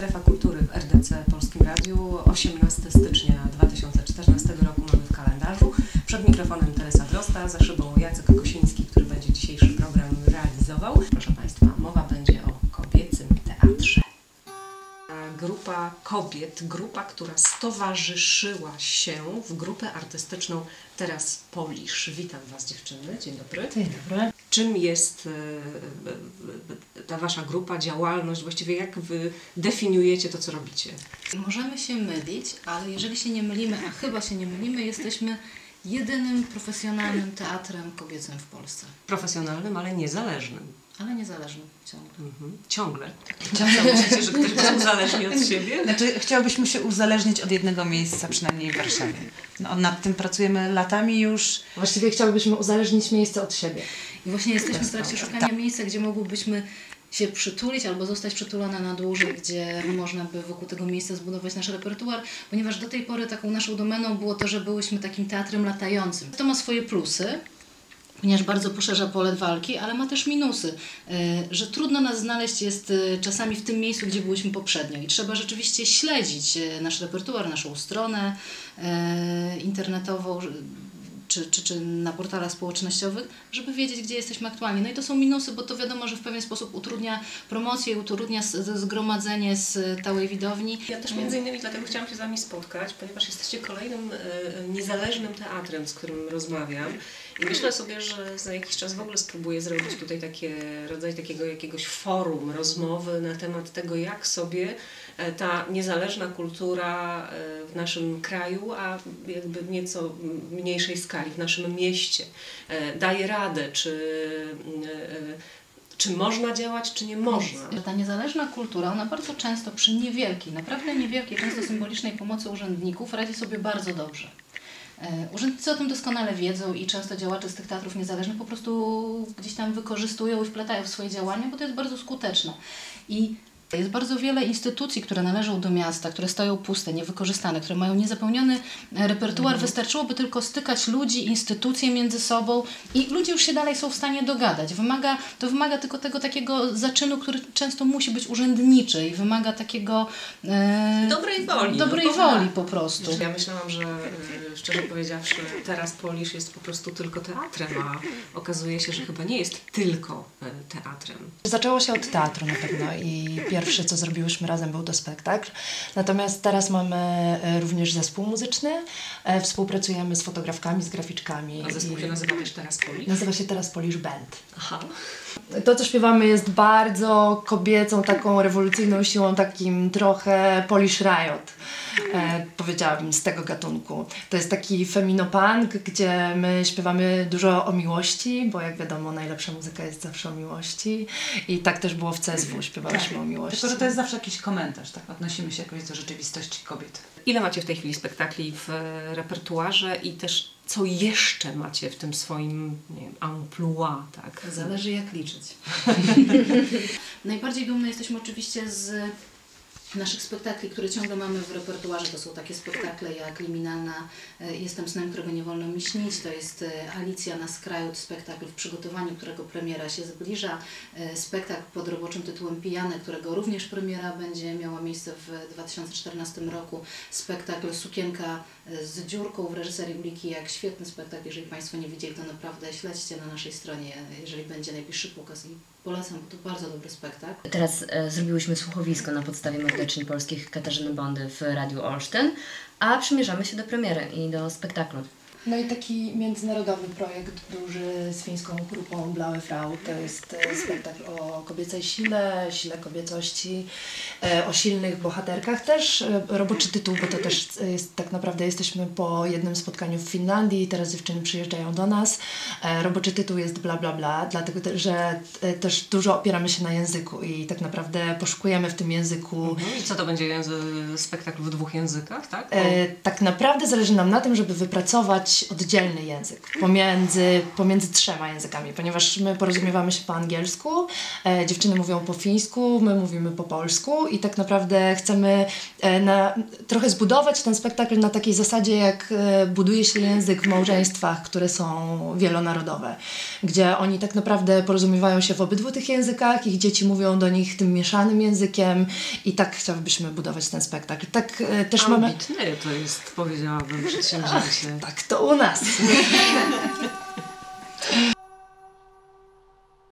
Strefa Kultury w RDC Polskim Radiu. 18 stycznia Grupa kobiet, grupa, która stowarzyszyła się w grupę artystyczną Teraz Polisz. Witam Was dziewczyny, dzień dobry. Dzień dobry. Czym jest e, ta Wasza grupa, działalność, właściwie jak Wy definiujecie to, co robicie? Możemy się mylić, ale jeżeli się nie mylimy, a chyba się nie mylimy, jesteśmy jedynym profesjonalnym teatrem kobiecym w Polsce. Profesjonalnym, ale niezależnym. Ale niezależnym ciągle. Mhm. Ciągle. Ciągle myślicie, że ktoś was uzależni od siebie? Znaczy, chciałobyśmy się uzależnić od jednego miejsca, przynajmniej w Warszawie. No, nad tym pracujemy latami już. Właściwie chciałbyśmy uzależnić miejsce od siebie. I właśnie jesteśmy w trakcie szukania miejsca, gdzie mogłybyśmy się przytulić albo zostać przytulone na dłużej, gdzie można by wokół tego miejsca zbudować nasz repertuar, ponieważ do tej pory taką naszą domeną było to, że byłyśmy takim teatrem latającym. To ma swoje plusy, ponieważ bardzo poszerza pole walki, ale ma też minusy, e, że trudno nas znaleźć jest e, czasami w tym miejscu, gdzie byliśmy poprzednio i trzeba rzeczywiście śledzić e, nasz repertuar, naszą stronę internetową, czy, czy, czy na portalach społecznościowych, żeby wiedzieć, gdzie jesteśmy aktualnie. No i to są minusy, bo to wiadomo, że w pewien sposób utrudnia promocję, utrudnia zgromadzenie z całej widowni. Ja też między innymi dlatego chciałam się z Wami spotkać, ponieważ jesteście kolejnym niezależnym teatrem, z którym rozmawiam. I myślę sobie, że za jakiś czas w ogóle spróbuję zrobić tutaj takie rodzaj takiego jakiegoś forum, rozmowy na temat tego, jak sobie e, ta niezależna kultura e, w naszym kraju, a jakby nieco mniejszej skali w naszym mieście e, daje radę, czy czy można działać, czy nie można. Ta niezależna kultura, ona bardzo często przy niewielkiej, naprawdę niewielkiej, często symbolicznej pomocy urzędników radzi sobie bardzo dobrze. E, urzędnicy o tym doskonale wiedzą i często działacze z tych teatrów niezależnych po prostu gdzieś tam wykorzystują i wpletają w swoje działania, bo to jest bardzo skuteczne. I jest bardzo wiele instytucji, które należą do miasta, które stoją puste, niewykorzystane, które mają niezapełniony repertuar. Mhm. Wystarczyłoby tylko stykać ludzi, instytucje między sobą i ludzie już się dalej są w stanie dogadać. Wymaga, to wymaga tylko tego takiego zaczynu, który często musi być urzędniczy i wymaga takiego... E, dobrej woli. No dobrej no, woli po prostu. Ja myślałam, że szczerze powiedziawszy teraz Polisz jest po prostu tylko teatrem, a okazuje się, że chyba nie jest tylko e, teatrem. Zaczęło się od teatru na pewno i pierwsze, co zrobiłyśmy razem, był to spektakl. Natomiast teraz mamy e, również zespół muzyczny. E, współpracujemy z fotografkami, z graficzkami. A zespół się nazywa też Teraz Polish? Nazywa się Teraz Polish Band. Aha. To, co śpiewamy, jest bardzo kobiecą, taką rewolucyjną siłą, takim trochę Polish Riot, e, powiedziałabym, z tego gatunku. To jest taki feminopunk, gdzie my śpiewamy dużo o miłości, bo jak wiadomo, najlepsza muzyka jest zawsze o miłości. I tak też było w CSW, śpiewałyśmy tak. o miłości. Tylko, że to jest zawsze jakiś komentarz, tak? Odnosimy się jakoś do rzeczywistości kobiet. Ile macie w tej chwili spektakli w repertuarze i też co jeszcze macie w tym swoim nie wiem, amplua, tak? Zależy jak liczyć. Najbardziej dumne jesteśmy oczywiście z naszych spektakli, które ciągle mamy w repertuarze, to są takie spektakle jak Liminalna e, Jestem snem, którego nie wolno mi śnić, to jest e, Alicja na skraju, spektakl w przygotowaniu, którego premiera się zbliża, e, spektakl pod roboczym tytułem Pijane, którego również premiera będzie miała miejsce w 2014 roku, spektakl Sukienka z dziurką w reżyserii Uliki, jak świetny spektakl, jeżeli Państwo nie widzieli, to naprawdę śledźcie na naszej stronie, jeżeli będzie najbliższy pokaz i polecam, bo to bardzo dobry spektakl. Teraz e, zrobiłyśmy słuchowisko na podstawie morderczyń polskich Katarzyny Bondy w Radiu Olsztyn, a przymierzamy się do premiery i do spektaklu. No i taki międzynarodowy projekt duży z fińską grupą Blaue Frau. To jest e, spektakl o kobiecej sile, sile kobiecości, e, o silnych bohaterkach też. E, roboczy tytuł, bo to też jest tak naprawdę jesteśmy po jednym spotkaniu w Finlandii, teraz dziewczyny przyjeżdżają do nas. Roboczy tytuł jest bla bla bla, dlatego że też dużo opieramy się na języku i tak naprawdę poszukujemy w tym języku. Mhm. I co to będzie spektakl w dwóch językach, tak? Bo... Tak naprawdę zależy nam na tym, żeby wypracować budować oddzielny język pomiędzy, pomiędzy trzema językami, ponieważ my porozumiewamy się po angielsku, e, dziewczyny mówią po fińsku, my mówimy po polsku i tak naprawdę chcemy e, na, trochę zbudować ten spektakl na takiej zasadzie, jak e, buduje się język w małżeństwach, które są wielonarodowe, gdzie oni tak naprawdę porozumiewają się w obydwu tych językach, ich dzieci mówią do nich tym mieszanym językiem i tak chcielibyśmy budować ten spektakl. Tak e, też mamy... Ambitne to jest, powiedziałabym, przedsięwzięcie. Tak, to u nas.